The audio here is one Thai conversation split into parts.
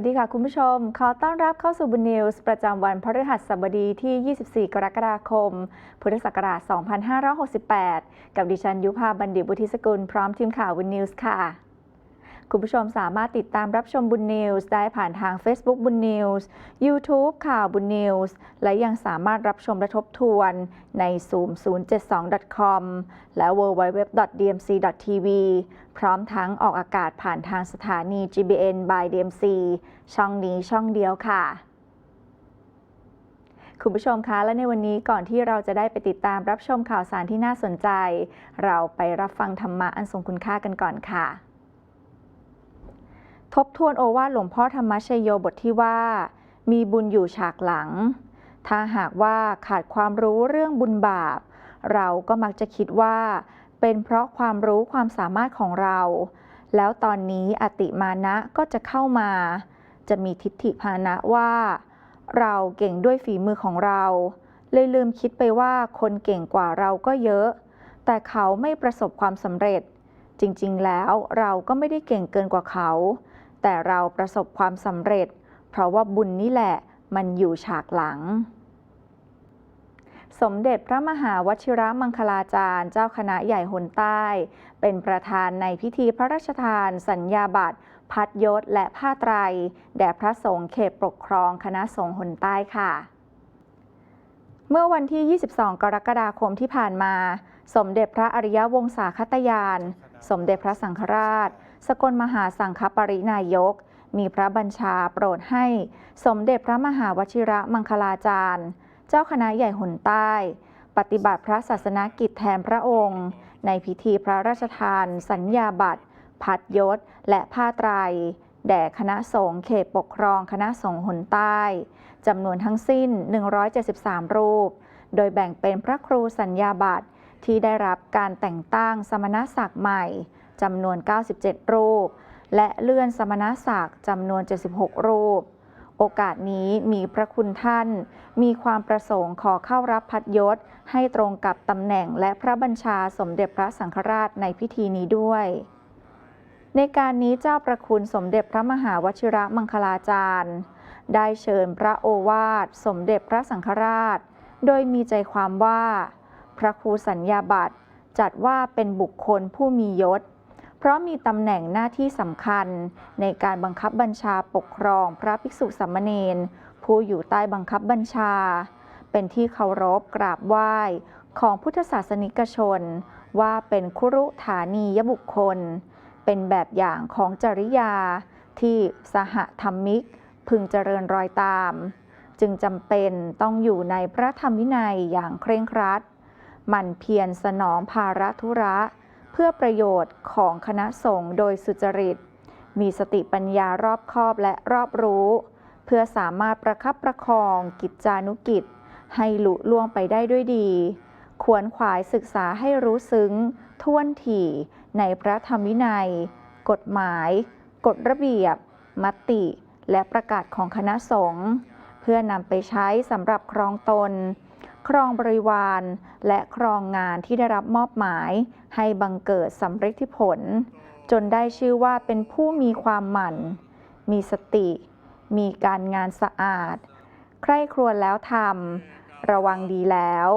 สวัสดีค่ะคุณผู้ชม ขอต้อนรับเข้าสู่บุนิวส์ประจำวันพฤหัสบดีที่ 24 กรกฎาคม พุทธศักราช 2568 กับดิฉันยุพาบัณฑิตบุธิสกุลพร้อมทีมข่าวบุนิวส์ค่ะ คุณผู้ชมสามารถติดตามรับชมบุญนิวส์ได้ผ่านทาง Facebook บุญนิวส์ YouTube ข่าวบุญนิวส์ และยังสามารถรับชมและทบทวนใน zoom 072.com และ www.dmc.tv พร้อมทั้งออกอากาศผ่านทางสถานี GBN by DMC ช่องนี้ช่องเดียวค่ะคุณผู้ชมคะ และในวันนี้ก่อนที่เราจะได้ไปติดตามรับชมข่าวสารที่น่าสนใจ เราไปรับฟังธรรมะอันทรงคุณค่ากันก่อนค่ะ ทบทวนโอวาทหลวงพ่อธรรมชโยบทที่ว่า มีบุญอยู่ฉากหลัง ถ้าหากว่าขาดความรู้เรื่องบุญบาป เราก็มักจะคิดว่า เป็นเพราะความรู้ความสามารถของเรา แล้วตอนนี้อติมานะก็จะเข้ามา จะมีทิฏฐิภานะว่า เราเก่งด้วยฝีมือของเรา เลยลืมคิดไปว่าคนเก่งกว่าเราก็เยอะ แต่เขาไม่ประสบความสำเร็จ จริง ๆ แล้วเราก็ไม่ได้เก่งเกินกว่าเขา แต่เราประสบความสำเร็จ เพราะว่าบุญนี่แหละมันอยู่ฉากหลัง สมเด็จพระมหาวชิระมังคลาจารย์ เจ้าคณะใหญ่หนใต้ เป็นประธานในพิธีพระราชทาน สัญญาบัตรพัดยศและผ้าไตร แด่พระสงฆ์เขตปกครองคณะสงฆ์หนใต้ค่ะ เมื่อวันที่ 22 กรกฎาคมที่ผ่านมา สมเด็จพระอริยวงศาคตยาน สมเด็จพระสังฆราช สกลมหาสังฆปรินายก มีพระบัญชาโปรดให้สมเด็จพระมหาวชิระมังคลาจารย์ เจ้าคณะใหญ่หนใต้ ปฏิบัติพระศาสนกิจแทนพระองค์ ในพิธีพระราชทาน สัญญาบัตร พัดยศ และผ้าไตร แด่คณะสงฆ์เขตปกครองคณะสงฆ์หนใต้จำนวนทั้งสิ้น 173 รูป โดยแบ่งเป็นพระครูสัญญาบัตรที่ได้รับการแต่งตั้งสมณศักดิ์ใหม่ จำนวน 97 รูป และเลื่อนสมณศักดิ์จำนวน 76 รูป โอกาสนี้มีพระคุณท่าน มีความประสงค์ขอเข้ารับพัดยศ ให้ตรงกับตำแหน่งและพระบัญชาสมเด็จพระสังฆราชในพิธีนี้ด้วย ในการนี้เจ้าประคุณสมเด็จพระมหาวชิระมังคลาจารย์ ได้เชิญพระโอวาทสมเด็จพระสังฆราช โดยมีใจความว่า พระครูสัญญาบัตรจัดว่าเป็นบุคคลผู้มียศ เพราะมีตำแหน่งหน้าที่สำคัญ ในการบังคับบัญชาปกครองพระภิกษุสามเณรผู้อยู่ใต้บังคับบัญชา เป็นที่เคารพกราบไหว้ของพุทธศาสนิกชน ว่าเป็นคุรุฐานียบุคคล เป็นแบบอย่างของจริยาที่สหธรรมิก พึงเจริญรอยตาม จึงจำเป็นต้องอยู่ในพระธรรมวินัยอย่างเคร่งครัดหมันเพียรสนองภาระธุระ เพื่อประโยชน์ของคณะสงฆ์โดยสุจริต มีสติปัญญารอบคอบและรอบรู้ เพื่อสามารถประคับประคองกิจจานุกิจ ให้หลุล่วงไปได้ด้วยดีควรขวายศึกษาให้รู้ซึ้งท่วนถี่ในพระธรรมวินัย กฎหมาย กฎระเบียบ มติ และประกาศของคณะสงฆ์เพื่อนำไปใช้สำหรับครองตน ครองบริวาร และครองงานที่ได้รับมอบหมาย ให้บังเกิดสำเร็จผล จนได้ชื่อว่าเป็นผู้มีความหมั่น มีสติ มีการงานสะอาด ใคร่ครวญแล้วทำระวังดีแล้ว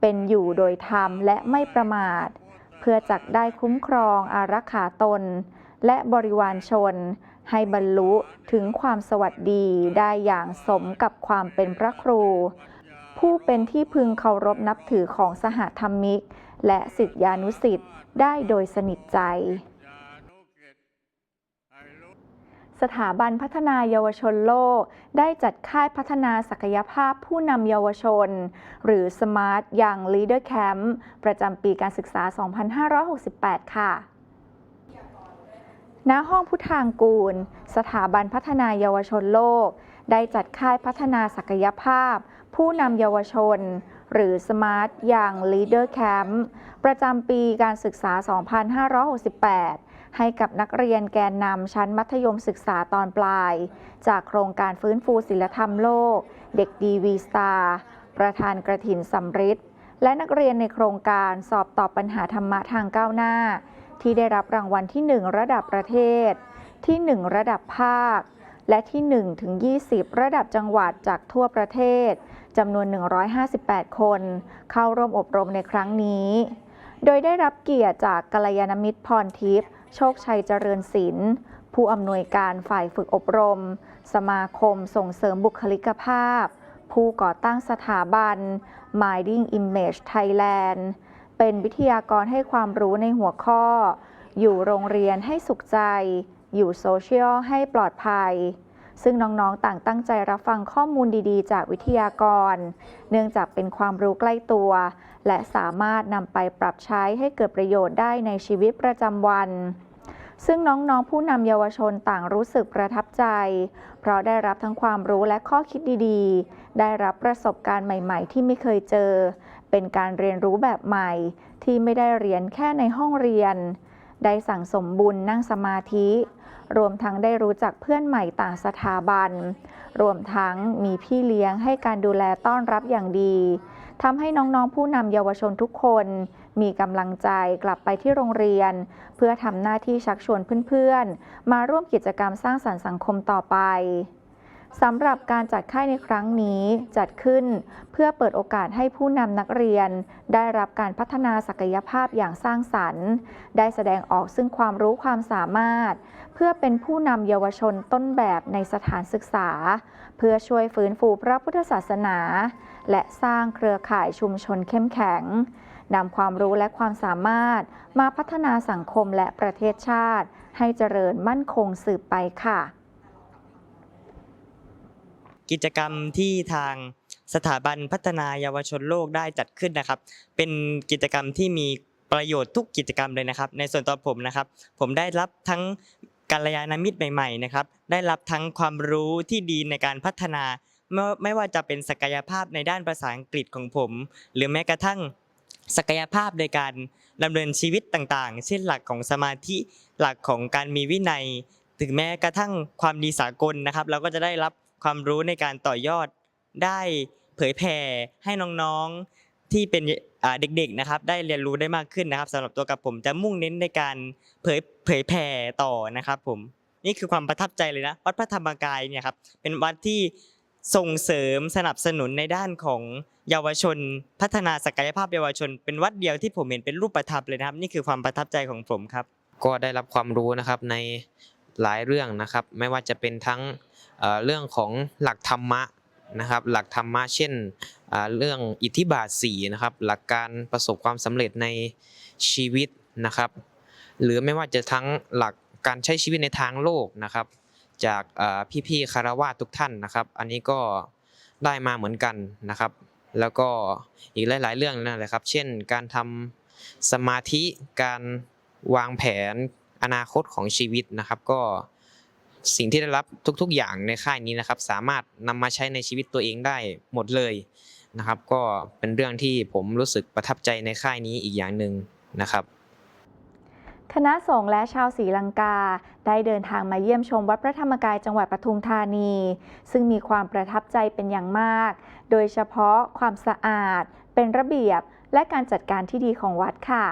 เป็นอยู่โดยธรรมและไม่ประมาท เพื่อจักได้คุ้มครองอารักขาตน และบริวารชนให้บรรลุถึงความสวัสดีได้อย่างสมกับความเป็นพระครู ผู้เป็นที่พึงเคารพนับถือของสหธรรมิก และสิทธิานุสิทธิ์ได้โดยสนิทใจ สถาบันพัฒนาเยาวชนโลก ได้จัดค่ายพัฒนาศักยภาพผู้นำเยาวชน หรือ Smart Young Leader Camp ประจำปีการศึกษา 2568 ค่ะณห้องพุทธางกูล สถาบันพัฒนาเยาวชนโลก ได้จัดค่ายพัฒนาศักยภาพ ผู้นำเยาวชน หรือ Smart Young Leader Camp ประจำปีการศึกษา 2568 ให้กับนักเรียนแกนนำชั้นมัธยมศึกษาตอนปลาย จากโครงการฟื้นฟูศิลธรรมโลก เด็กดีวีสตาร์ประธานกระถินสำริดและนักเรียนในโครงการสอบตอบปัญหาธรรมะทางก้าวหน้า ที่ได้รับรางวัลที่ 1 ระดับประเทศ ที่ 1 ระดับภาค และที่ 1 ถึง 20 ระดับจังหวัดจากทั่วประเทศจำนวน 158 คน เข้าร่วมอบรมในครั้งนี้ โดยได้รับเกียรติจากกัลยาณมิตรพรทิพย์โชคชัยเจริญศิลป์ผู้อำนวยการฝ่ายฝึกอบรม สมาคมส่งเสริมบุคลิกภาพ ผู้ก่อตั้งสถาบัน Minding Image Thailand เป็นวิทยากรให้ความรู้ในหัวข้อ อยู่โรงเรียนให้สุขใจ อยู่โซเชียลให้ปลอดภัย ซึ่งน้องๆต่างตั้งใจรับฟังข้อมูลดีๆ จากวิทยากร เนื่องจากเป็นความรู้ใกล้ตัว และสามารถนำไปปรับใช้ให้เกิดประโยชน์ได้ในชีวิตประจำวันซึ่งน้องๆ ผู้นำเยาวชนต่างรู้สึกประทับใจ เพราะได้รับทั้งความรู้และข้อคิดดีๆ ได้รับประสบการณ์ใหม่ๆ ที่ไม่เคยเจอ เป็นการเรียนรู้แบบใหม่ ที่ไม่ได้เรียนแค่ในห้องเรียน ได้สั่งสมบุญนั่งสมาธิ รวมทั้งได้รู้จักเพื่อนใหม่ต่างสถาบัน รวมทั้งมีพี่เลี้ยงให้การดูแลต้อนรับอย่างดีทำให้น้องๆ ผู้นำเยาวชนทุกคน มีกำลังใจกลับไปที่โรงเรียน เพื่อทำหน้าที่ชักชวนเพื่อนๆ มาร่วมกิจกรรมสร้างสรรค์สังคมต่อไป สำหรับการจัดค่ายในครั้งนี้จัดขึ้น เพื่อเปิดโอกาสให้ผู้นำนักเรียน ได้รับการพัฒนาศักยภาพอย่างสร้างสรรค์ ได้แสดงออกซึ่งความรู้ความสามารถ เพื่อเป็นผู้นำเยาวชนต้นแบบในสถานศึกษา เพื่อช่วยฟื้นฟูพระพุทธศาสนา และสร้างเครือข่ายชุมชนเข้มแข็งนำความรู้และความสามารถมาพัฒนาสังคมและประเทศชาติ ให้เจริญมั่นคงสืบไปค่ะ กิจกรรมที่ทางสถาบันพัฒนาเยาวชนโลกได้จัดขึ้นนะครับ เป็นกิจกรรมที่มีประโยชน์ทุกกิจกรรมเลยนะครับ ในส่วนตัวผมนะครับ ผมได้รับทั้งกัลยาณมิตรใหม่ๆนะครับ ได้รับทั้งความรู้ที่ดีในการพัฒนา ไม่ไม่ว่าจะเป็นศักยภาพในด้านภาษาอังกฤษของผม หรือแม้กระทั่งศักยภาพในการดำเนินชีวิตต่างๆ เช่นหลักของสมาธิหลักของการมีวินัย ถึงแม้กระทั่งความดีสากลนะครับ เราก็จะได้รับ ความรู้ในการต่อยอดได้เผยแผ่ให้น้องๆที่เป็นเด็กๆนะครับ ได้เรียนรู้ได้มากขึ้นนะครับสำหรับตัวกับผมจะมุ่งเน้นในการเผยเผยแผ่ต่อนะครับผมนี่คือความประทับใจเลยนะวัดพระธรรมกายเนี่ยครับเป็นวัดที่ส่งเสริมสนับสนุนในด้านของเยาวชน พัฒนาศักยภาพเยาวชน เป็นวัดเดียวที่ผมเห็นเป็นรูปธรรมเลยนะครับ นี่คือความประทับใจของผมครับ ก็ได้รับความรู้นะครับในหลายเรื่องนะครับ ไม่ว่าจะเป็นทั้ง เรื่องของหลักธรรมะนะครับหลักธรรมะเช่นเรื่องอิทธิบาท4นะครับหลักการประสบความสำเร็จในชีวิตนะครับหรือไม่ว่าจะทั้งหลักการใช้ชีวิตในทางโลกนะครับ จากเอ่พี่ๆคารวะทุกท่านนะครับ อันนี้ก็ได้มาเหมือนกันนะครับ แล้วก็อีกหลาย ๆ เรื่องนั่นแหละครับ เช่นการทำสมาธิการวางแผนอนาคตของชีวิตนะครับ ก็ สิ่งที่ได้รับทุกๆอย่างในค่ายนี้นะครับ สามารถนำมาใช้ในชีวิตตัวเองได้หมดเลยนะครับ ก็เป็นเรื่องที่ผมรู้สึกประทับใจในค่ายนี้อีกอย่างหนึ่งนะครับ คณะสงฆ์และชาวศรีลังกา ได้เดินทางมาเยี่ยมชมวัดพระธรรมกายจังหวัดปทุมธานี ซึ่งมีความประทับใจเป็นอย่างมาก โดยเฉพาะความสะอาด เป็นระเบียบ และการจัดการที่ดีของวัดค่ะ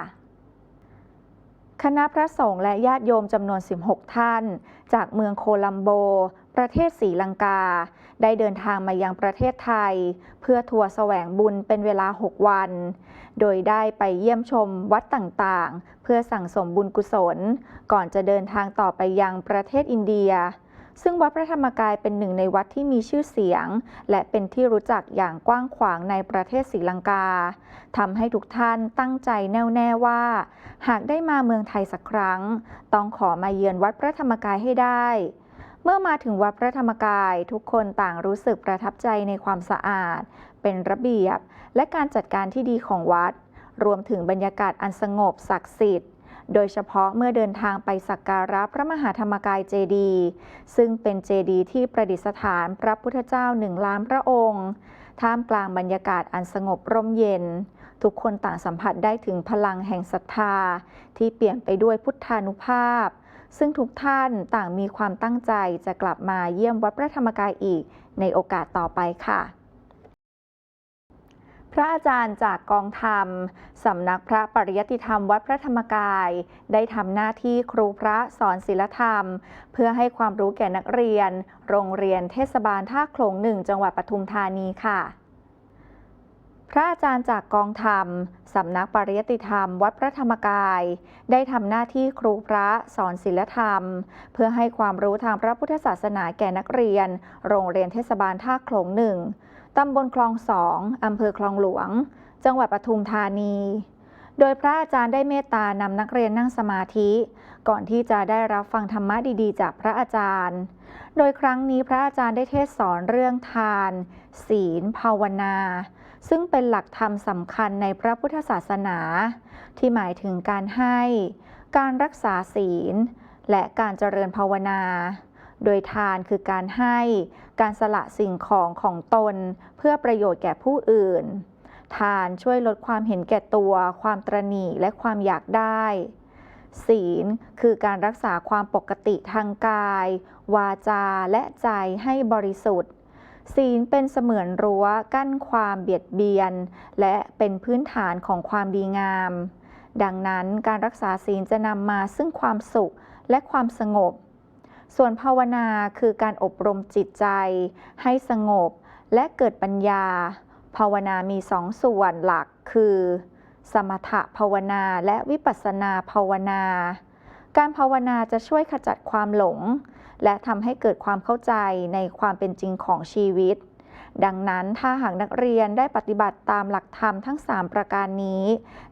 คณะพระสงฆ์และญาติโยมจำนวน 16 ท่าน จากเมืองโคลัมโบ ประเทศศรีลังกา ได้เดินทางมายังประเทศไทย เพื่อทัวร์แสวงบุญเป็นเวลา 6 วัน โดยได้ไปเยี่ยมชมวัดต่างๆ เพื่อสั่งสมบุญกุศล ก่อนจะเดินทางต่อไปยังประเทศอินเดีย ซึ่งวัดพระธรรมกายเป็นหนึ่งในวัดที่มีชื่อเสียง และเป็นที่รู้จักอย่างกว้างขวางในประเทศศรีลังกาทำให้ทุกท่านตั้งใจแน่วแน่ว่า หากได้มาเมืองไทยสักครั้ง ต้องขอมาเยือนวัดพระธรรมกายให้ได้ เมื่อมาถึงวัดพระธรรมกายทุกคนต่างรู้สึกประทับใจในความสะอาด เป็นระเบียบ และการจัดการที่ดีของวัด รวมถึงบรรยากาศอันสงบศักดิ์สิทธิ์ โดยเฉพาะเมื่อเดินทางไปสักการะพระมหาธรรมกายเจดี ซึ่งเป็นเจดีที่ประดิษฐานพระพุทธเจ้าหนึ่งล้านพระองค์ ท่ามกลางบรรยากาศอันสงบร่มเย็น ทุกคนต่างสัมผัสได้ถึงพลังแห่งศรัทธา ที่เปลี่ยนไปด้วยพุทธานุภาพ ซึ่งทุกท่านต่างมีความตั้งใจจะกลับมาเยี่ยมวัดพระธรรมกายอีกในโอกาสต่อไปค่ะ พระอาจารย์จากกองธรรม สำนักพระปริยติธรรมวัดพระธรรมกาย ได้ทำหน้าที่ครูพระสอนศิลธรรม เพื่อให้ความรู้แก่นักเรียน โรงเรียนเทศบาลท่าโขลงหนึ่งจังหวัดปทุมธานีค่ะพระอาจารย์จากกองธรรม สำนักปริยติธรรม วัดพระธรรมกาย ได้ทำหน้าที่ครูพระสอนศิลธรรม เพื่อให้ความรู้ทางพระพุทธศาสนาแก่นักเรียน โรงเรียนเทศบาลท่าโขลงหนึ่ง ตำบลคลองสองอำเภอคลองหลวง จังหวัดปทุมธานี โดยพระอาจารย์ได้เมตตานำนักเรียนนั่งสมาธิ ก่อนที่จะได้รับฟังธรรมะดีๆ จากพระอาจารย์ โดยครั้งนี้พระอาจารย์ได้เทศสอนเรื่องทาน ศีล ภาวนา ซึ่งเป็นหลักธรรมสำคัญในพระพุทธศาสนา ที่หมายถึงการให้ การรักษาศีล และการเจริญภาวนา โดยทานคือการให้ การสละสิ่งของของตน เพื่อประโยชน์แก่ผู้อื่น ทานช่วยลดความเห็นแก่ตัว ความตรณีและความอยากได้ ศีลคือการรักษาความปกติทางกาย วาจาและใจให้บริสุทธิ์ ศีลเป็นเสมือนรั้วกั้นความเบียดเบียน และเป็นพื้นฐานของความดีงาม ดังนั้นการรักษาศีลจะนำมาซึ่งความสุขและความสงบ ส่วนภาวนาคือการอบรมจิตใจ ให้สงบและเกิดปัญญา ภาวนามีสองส่วนหลักคือ สมถะภาวนาและวิปัสสนาภาวนา การภาวนาจะช่วยขจัดความหลง และทำให้เกิดความเข้าใจในความเป็นจริงของชีวิต ดังนั้นถ้าหากนักเรียนได้ปฏิบัติตามหลักธรรมทั้ง 3 ประการนี้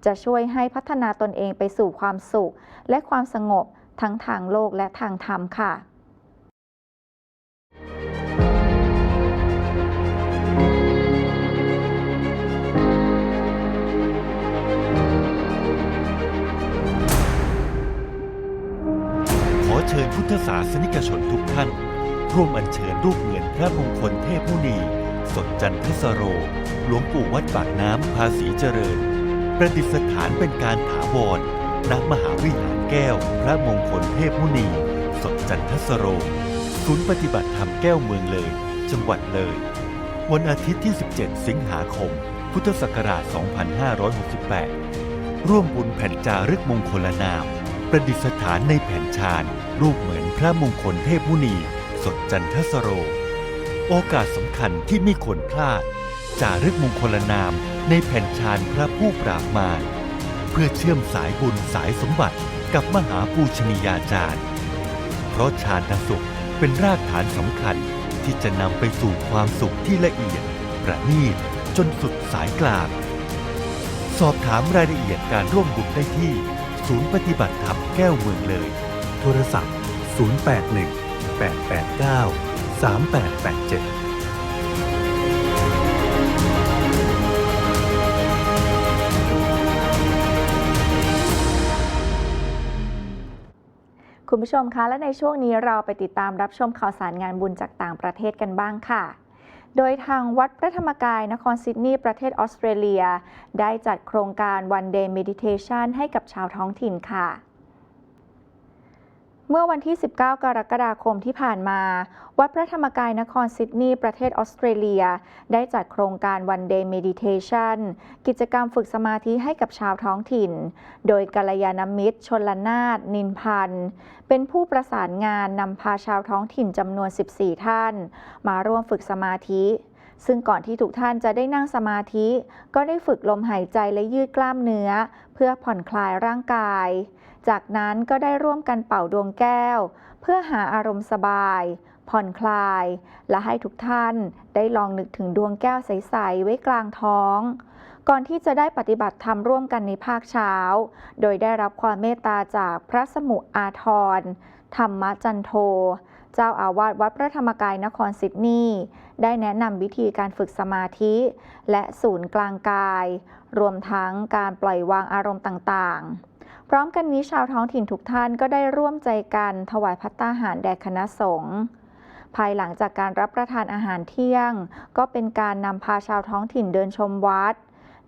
จะช่วยให้พัฒนาตนเองไปสู่ความสุข และความสงบ ทั้งทางโลกและทางธรรมค่ะขอเชิญพุทธศาสนิกชนทุกท่าน ร่วมอัญเชิญรูปเหมือนพระมงคลเทพมุนี สดจันทสโร หลวงปู่วัดปากน้ำภาษีเจริญ ประดิษฐานเป็นการถาวร ณมหาวิหารแก้ว พระมงคลเทพมุนี สดจันทสโรศูนย์ปฏิบัติธรรมแก้วเมืองเลย จังหวัดเลย วันอาทิตย์ที่ 17 สิงหาคม พุทธศักราช 2568 ร่วมบุญแผ่นจารึกมงคลนาม ประดิษฐานในแผ่นชาญรูปเหมือนพระมงคลเทพมุนี สดจันทสโร โอกาสสำคัญที่ไม่ควรพลาด จารึกมงคลนามในแผ่นชาญพระผู้ปราบมาร พื่อเชื่อมสายบุญสายสมบัติกับมหาปูชนียาจารย์ เพราะฌานสุขเป็นรากฐานสำคัญที่จะนำไปสู่ความสุขที่ละเอียด ประณีตจนสุดสายกลาง สอบถามรายละเอียดการร่วมบุญได้ที่ ศูนย์ปฏิบัติธรรมแก้วเมืองเลย โทรศัพท์ 081 889 3887 คุณผู้ชมคะและในช่วงนี้เราไปติดตามรับชมข่าวสารงานบุญจากต่างประเทศกันบ้างค่ะโดยทางวัดพระธรรมกายนครซิดนีย์ประเทศออสเตรเลีย ได้จัดโครงการ One Day Meditation ให้กับชาวท้องถิ่นค่ะ เมื่อวันที่ 19 กรกฎาคมที่ผ่านมา วัดพระธรรมกายนครซิดนีย์ประเทศออสเตรเลีย ได้จัดโครงการ One Day Meditation กิจกรรมฝึกสมาธิให้กับชาวท้องถิ่น โดยกัลยาณมิตร ชนลนาถนินพันธ์เป็นผู้ประสานงานนำพาชาวท้องถิ่นจำนวน 14 ท่าน มาร่วมฝึกสมาธิซึ่งก่อนที่ทุกท่านจะได้นั่งสมาธิ ก็ได้ฝึกลมหายใจและยืดกล้ามเนื้อ เพื่อผ่อนคลายร่างกาย จากนั้นก็ได้ร่วมกันเป่าดวงแก้ว เพื่อหาอารมณ์สบาย ผ่อนคลาย และให้ทุกท่านได้ลองนึกถึงดวงแก้วใส ๆ ไว้กลางท้อง ก่อนที่จะได้ปฏิบัติธรรมร่วมกันในภาคเช้า โดยได้รับความเมตตาจากพระสมุอาทรธรรมจันโท จ้าอาวาสวัดพระธรรมกายนครซิดนีย์ได้แนะนำวิธีการฝึกสมาธิ และศูนย์กลางกาย รวมทั้งการปล่อยวางอารมณ์ต่างๆ พร้อมกันนี้ชาวท้องถิ่นทุกท่านก็ได้ร่วมใจกันถวายพัตตาหารแด่คณะสงฆ์ภายหลังจากการรับประทานอาหารเที่ยง ก็เป็นการนำพาชาวท้องถิ่นเดินชมวัด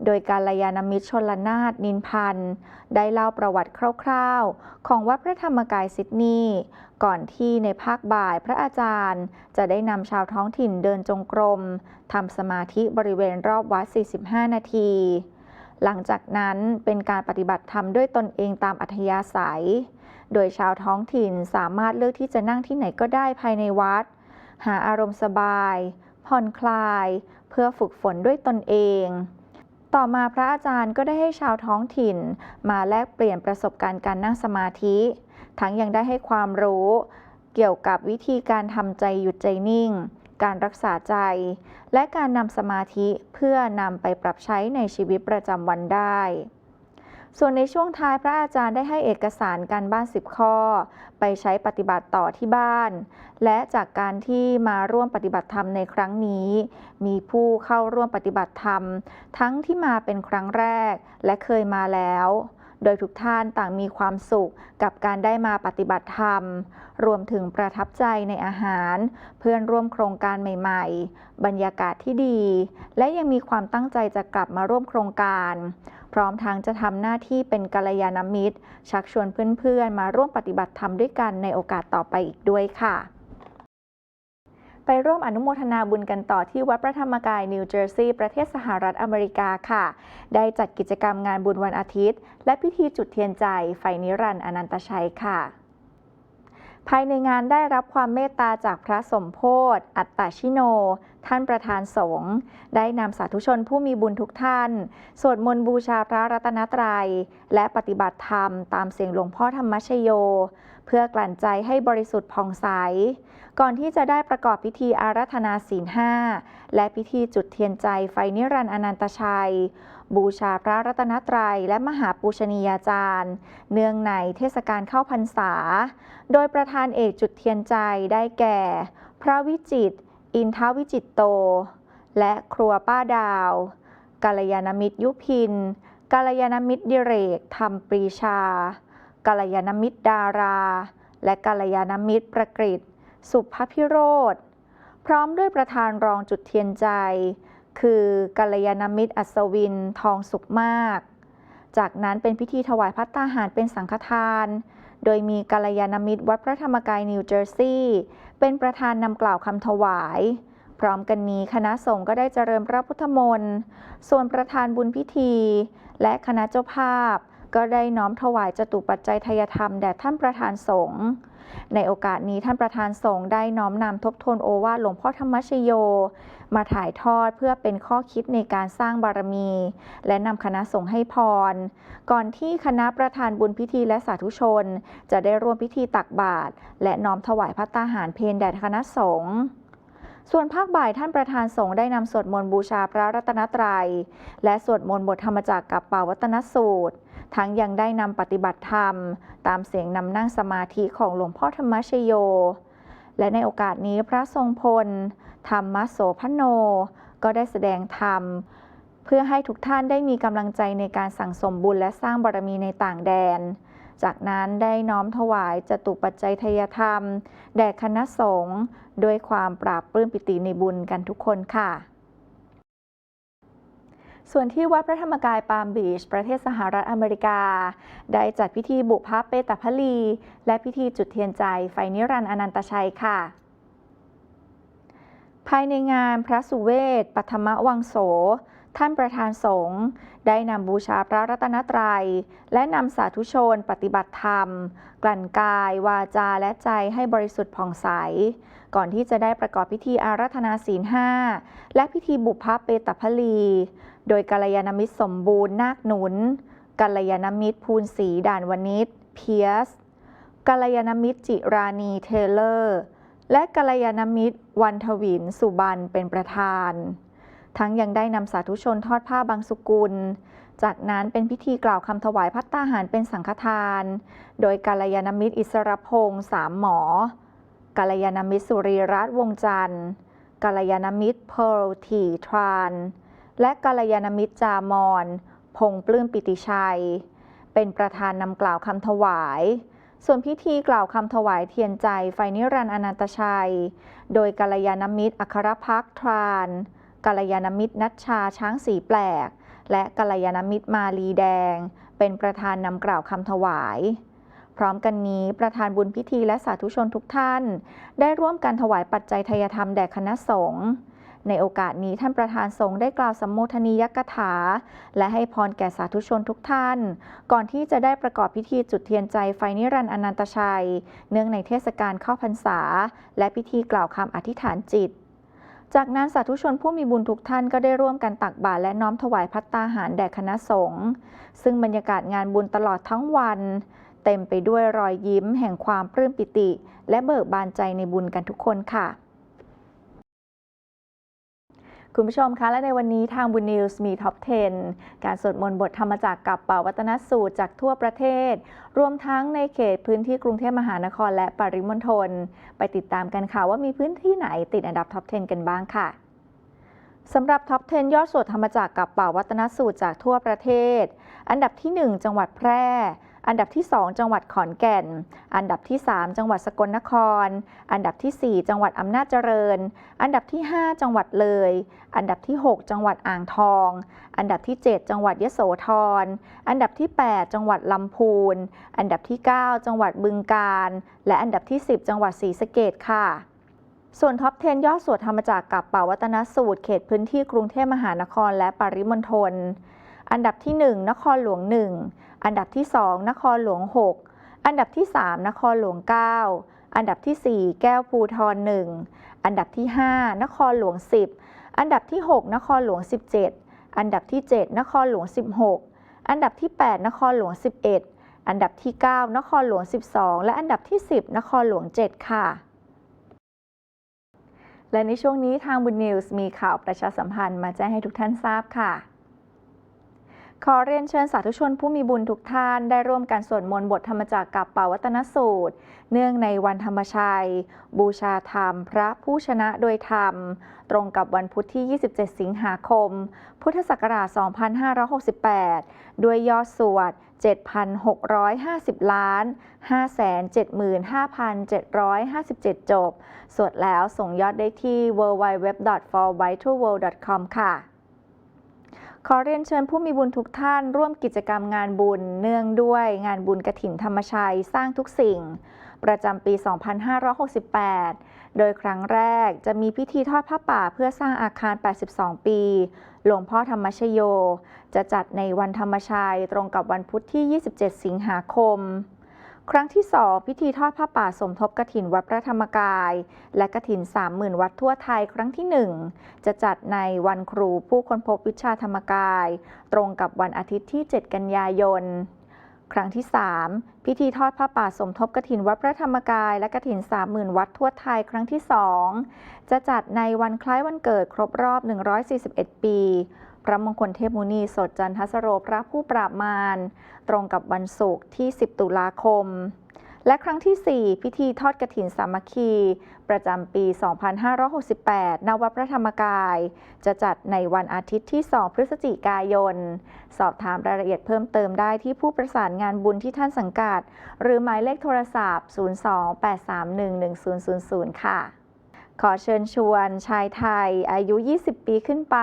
โดยการยานมิตรชนลนาถนินพันธ์ได้เล่าประวัติคร่าวๆ ของวัดพระธรรมกายซิดนีย์ก่อนที่ในภาคบ่ายพระอาจารย์ จะได้นำชาวท้องถิ่นเดินจงกรมทำสมาธิบริเวณรอบวัด 45 นาที หลังจากนั้นเป็นการปฏิบัติธรรมด้วยตนเองตามอัธยาศัย โดยชาวท้องถิ่นสามารถเลือกที่จะนั่งที่ไหนก็ได้ภายในวัด หาอารมณ์สบาย ผ่อนคลาย เพื่อฝึกฝนด้วยตนเอง ต่อมาพระอาจารย์ก็ได้ให้ชาวท้องถิ่น มาแลกเปลี่ยนประสบการณ์การนั่งสมาธิ ทั้งยังได้ให้ความรู้ เกี่ยวกับวิธีการทำใจหยุดใจนิ่ง การรักษาใจ และการนำสมาธิเพื่อนำไปปรับใช้ในชีวิตประจำวันได้ ส่วนในช่วงท้ายพระอาจารย์ได้ให้เอกสารการบ้าน 10 ข้อ ไปใช้ปฏิบัติต่อที่บ้าน และจากการที่มาร่วมปฏิบัติธรรมในครั้งนี้ มีผู้เข้าร่วมปฏิบัติธรรม ทั้งที่มาเป็นครั้งแรกและเคยมาแล้ว โดยทุกท่านต่างมีความสุขกับการได้มาปฏิบัติธรรม รวมถึงประทับใจในอาหาร เพื่อนร่วมโครงการใหม่ ๆ บรรยากาศที่ดี และยังมีความตั้งใจจะกลับมาร่วมโครงการ ร้อมทั้งจะทำหน้าที่เป็นกัลยาณมิตร ชักชวนเพื่อนๆ มาร่วมปฏิบัติธรรมด้วยกันในโอกาสต่อไปอีกด้วยค่ะ ไปร่วมอนุโมทนาบุญกันต่อที่วัดพระธรรมกายนิวเจอร์ซีย์ประเทศสหรัฐอเมริกาค่ะ ได้จัดกิจกรรมงานบุญวันอาทิตย์ และพิธีจุดเทียนใจ ไฟนิรันดร์อนันตชัยค่ะภายในงานได้รับความเมตตาจากพระสมโพธอัตตชิโน ท่านประธานสงฆ์ได้นำสาธุชนผู้มีบุญทุกท่าน สวดมนต์บูชาพระรัตนตรัย และปฏิบัติธรรมตามเสียงหลวงพ่อธรรมชโย เพื่อกลั่นใจให้บริสุทธิ์ผ่องใส ก่อนที่จะได้ประกอบพิธีอาราธนาศีลห้าและพิธีจุดเทียนใจไฟนิรันดร์อนันตชัย บูชาพระรัตนตรัย และมหาปูชนียาจารย์ เนื่องในเทศกาลเข้าพรรษา โดยประธานเอกจุดเทียนใจได้แก่ พระวิจิตร อินทวิจิตโต และครัวป้าดาวกัลยาณมิตรยุพินกัลยาณมิตรดิเรกธรรมปรีชากัลยาณมิตรดารา และกัลยาณมิตรประกฤษสุภพิโรธพร้อมด้วยประธานรองจุดเทียนใจ คือกัลยาณมิตรอัศวินทองสุขมาก จากนั้นเป็นพิธีถวายพัตตาหารเป็นสังฆทาน โดยมีกัลยาณมิตรวัดพระธรรมกายนิวเจอร์ซีย์ เป็นประธานนำกล่าวคำถวาย พร้อมกันนี้คณะสงฆ์ก็ได้เจริญพระพุทธมนต์ ส่วนประธานบุญพิธี และคณะเจ้าภาพ ก็ได้น้อมถวายจตุปัจจัยทายธรรมแด่ท่านประธานสงฆ์ในโอกาสนี้ท่านประธานสงฆ์ได้น้อมนำทบทวนโอวาทหลวงพ่อธรรมชโย มาถ่ายทอดเพื่อเป็นข้อคิดในการสร้างบารมี และนำคณะสงฆ์ให้พร ก่อนที่คณะประธานบุญพิธีและสาธุชน จะได้ร่วมพิธีตักบาตรและน้อมถวายพระตาหารเพนแด่คณะสงฆ์ส่วนภาคบ่ายท่านประธานสงฆ์ได้นำสวดมนต์บูชาพระรัตนตรัย และสวดมนต์บทธรรมจักรกับป่าวัตนสูตร ทั้งยังได้นำปฏิบัติธรรม ตามเสียงนำนั่งสมาธิของหลวงพ่อธรรมชโย และในโอกาสนี้พระทรงพล ธรรมโสพโน ก็ได้แสดงธรรม เพื่อให้ทุกท่านได้มีกำลังใจในการสั่งสมบุญและสร้างบารมีในต่างแดน จากนั้นได้น้อมถวายจตุปัจจัยทยธรรม แด่คณะสงฆ์ด้วยความปราบปลื้มปิติในบุญกันทุกคนค่ะ ส่วนที่วัดพระธรรมกายปาล์มบีช ประเทศสหรัฐอเมริกา ได้จัดพิธีบุพเปตพลี และพิธีจุดเทียนใจไฟนิรันดร์อนันตชัยค่ะภายในงานพระสุเวทปัทมวังโส ท่านประธานสงฆ์ได้นำบูชาพระรัตนตรัย และนำสาธุชนปฏิบัติธรรม กลั่นกาย วาจาและใจให้บริสุทธิ์ผ่องใส ก่อนที่จะได้ประกอบพิธีอาราธนาศีลห้าและพิธีบุพเปตพลี โดยกัลยาณมิตรสมบูรณ์นาคหนุนกัลยาณมิตรภูนศรีด่านวนิชเพียสกัลยาณมิตรจิรานีเทเลอร์ และกัลยาณมิตรวันทวินสุบันเป็นประธาน ทั้งยังได้นำสาธุชนทอดผ้าบางสุกุล จากนั้นเป็นพิธีกล่าวคำถวายพัตตาหารเป็นสังฆทาน โดยกัลยาณมิตรอิสรพงษ์สามหมอกัลยาณมิตรสุรีรัตน์วงจันทร์กัลยาณมิตรเพร์ลทีทราน และกัลยาณมิตรจามอนพงปลื้มปิติชัย เป็นประธานนำกล่าวคำถวาย ส่วนพิธีกล่าวคำถวายเทียนใจไฟนิรันดร์อนันตชัย โดยกัลยาณมิตรอัครพักทรานกัลยาณมิตรนัชชาช้างสีแปลก และกัลยาณมิตรมาลีแดง เป็นประธานนำกล่าวคำถวาย พร้อมกันนี้ประธานบุญพิธีและสาธุชนทุกท่าน ได้ร่วมกันถวายปัจจัยทายธรรมแด่คณะสงฆ์ ในโอกาสนี้ท่านประธานสงฆ์ได้กล่าวสัมโมทนียกถา และให้พรแก่สาธุชนทุกท่าน ก่อนที่จะได้ประกอบพิธีจุดเทียนใจไฟนิรันดร์อนันตชัย เนื่องในเทศกาลเข้าพรรษา และพิธีกล่าวคำอธิษฐานจิตจากนั้นสาธุชนผู้มีบุญทุกท่านก็ได้ร่วมกันตักบาตรและน้อมถวายพัตตาหารแด่คณะสงฆ์ซึ่งบรรยากาศงานบุญตลอดทั้งวัน เต็มไปด้วยรอยยิ้มแห่งความปลื้มปิติ และเบิกบานใจในบุญกันทุกคนค่ะ คุณผู้ชมคะและในวันนี้ทางบุญนิวส์มีท็อป 10 การสวดมนต์บทธรรมจากรกับเป่าวัตนสูตรจากทั่วประเทศ รวมทั้งในเขตพื้นที่กรุงเทพมหานครและปริมณฑลไปติดตามกันค่ะว่ามีพื้นที่ไหนติดอันดับท็อป 10 กันบ้างค่ะสำหรับท็อป 10 ยอดสวดธรรมจากรกับเป่าวัตนสูตรจากทั่วประเทศ อันดับที่ 1 จังหวัดแพร่ อันดับที่ 2 จังหวัดขอนแก่น อันดับที่ 3 จังหวัดสกลนคร อันดับที่ 4 จังหวัดอำนาจเจริญ อันดับที่ 5 จังหวัดเลย อันดับที่ 6 จังหวัดอ่างทอง อันดับที่ 7 จังหวัดยโสธร อันดับที่ 8 จังหวัดลำพูน อันดับที่ 9 จังหวัดบึงกาฬ และอันดับที่ 10 จังหวัดศรีสะเกษค่ะส่วนท็อป 10 ยอดสวดธรรมจากกับป่าวัตนสูตร เขตพื้นที่กรุงเทพมหานครและปริมณฑล อันดับที่ 1 นครหลวง 1 อันดับที่ 2 นครหลวง 6 อันดับที่ 3 นครหลวง 9 อันดับที่ 4 แก้วภูทร1อันดับที่ 5 นครหลวง 10 อันดับที่ 6 นครหลวง 17 อันดับที่ 7 นครหลวง 16 อันดับที่ 8 นครหลวง 11 อันดับที่ 9 นครหลวง 12 และอันดับที่ 10 นครหลวง 7 ค่ะและในช่วงนี้ทางบุญนิวส์มีข่าวประชาสัมพันธ์มาแจ้งให้ทุกท่านทราบค่ะ ขอเรียนเชิญสาธุชนผู้มีบุญทุกท่านได้ร่วมกันสวดมนต์บทธรรมจักรกับป่าวัตนสูตร เนื่องในวันธรรมชัย บูชาธรรม พระผู้ชนะโดยธรรม ตรงกับวันพุธที่ 27 สิงหาคม พุทธศักราช 2568 ด้วยยอดสวด 7,650 ล้าน 575,757 จบ สวดแล้วส่งยอดได้ที่ www.forvitalworld.com ค่ะ ขอเรียนเชิญผู้มีบุญทุกท่านร่วมกิจกรรมงานบุญ เนื่องด้วยงานบุญกระถินธรรมชัยสร้างทุกสิ่ง ประจำปี 2568 โดยครั้งแรกจะมีพิธีทอดผ้าป่าเพื่อสร้างอาคาร 82 ปี หลวงพ่อธรรมชโย จะจัดในวันธรรมชัยตรงกับวันพุธที่ 27 สิงหาคม ครั้งที่ 2 พิธีทอดผ้าป่าสมทบกระถินวัดพระธรรมกาย และกระถิน 30,000 วัดทั่วไทยครั้งที่ 1 จะจัดในวันครูผู้ค้นพบวิชาธรรมกาย ตรงกับวันอาทิตย์ที่ 7 กันยายน ครั้งที่ 3 พิธีทอดผ้าป่าสมทบกระถินวัดพระธรรมกาย และกระถิน 30,000 วัดทั่วไทยครั้งที่ 2 จะจัดในวันคล้ายวันเกิดครบรอบ 141 ปี พระมงคลเทพมุนีสดจันทสโรพระผู้ปราบมารตรงกับวันศุกร์ที่ 10 ตุลาคม และครั้งที่ 4 พิธีทอดกระถินสามัคคี ประจำปี 2568 ณ วัดพระธรรมกาย จะจัดในวันอาทิตย์ที่ 2 พฤศจิกายน สอบถามรายละเอียดเพิ่มเติมได้ที่ผู้ประสานงานบุญที่ท่านสังกัด หรือหมายเลขโทรศัพท์ 028311000 ค่ะ ขอเชิญชวนชายไทยอายุ 20 ปีขึ้นไป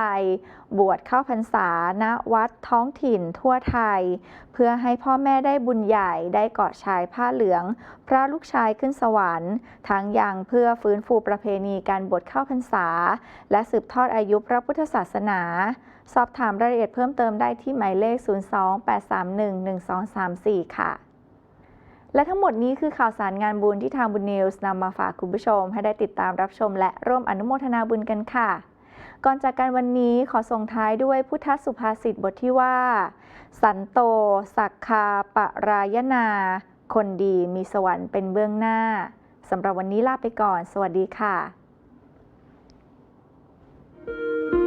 บวชเข้าพรรษาณวัดท้องถิ่นทั่วไทย เพื่อให้พ่อแม่ได้บุญใหญ่ได้เกาะชายผ้าเหลือง พระลูกชายขึ้นสวรรค์ ทั้งยังเพื่อฟื้นฟูประเพณีการบวชเข้าพรรษา และสืบทอดอายุพระพุทธศาสนา สอบถามรายละเอียดเพิ่มเติมได้ที่หมายเลข 028311234 ค่ะ และทั้งหมดนี้คือข่าวสารงานบุญที่ทางบุญนิวส์นำมาฝากคุณผู้ชม ให้ได้ติดตามรับชม และร่วมอนุโมทนาบุญกันค่ะ ก่อนจากกันวันนี้ขอส่งท้ายด้วยพุทธสุภาษิตบทที่ว่า สันโต สักคาปรายนา คนดีมีสวรรค์เป็นเบื้องหน้าสำหรับวันนี้ลาไปก่อน สวัสดีค่ะ thank you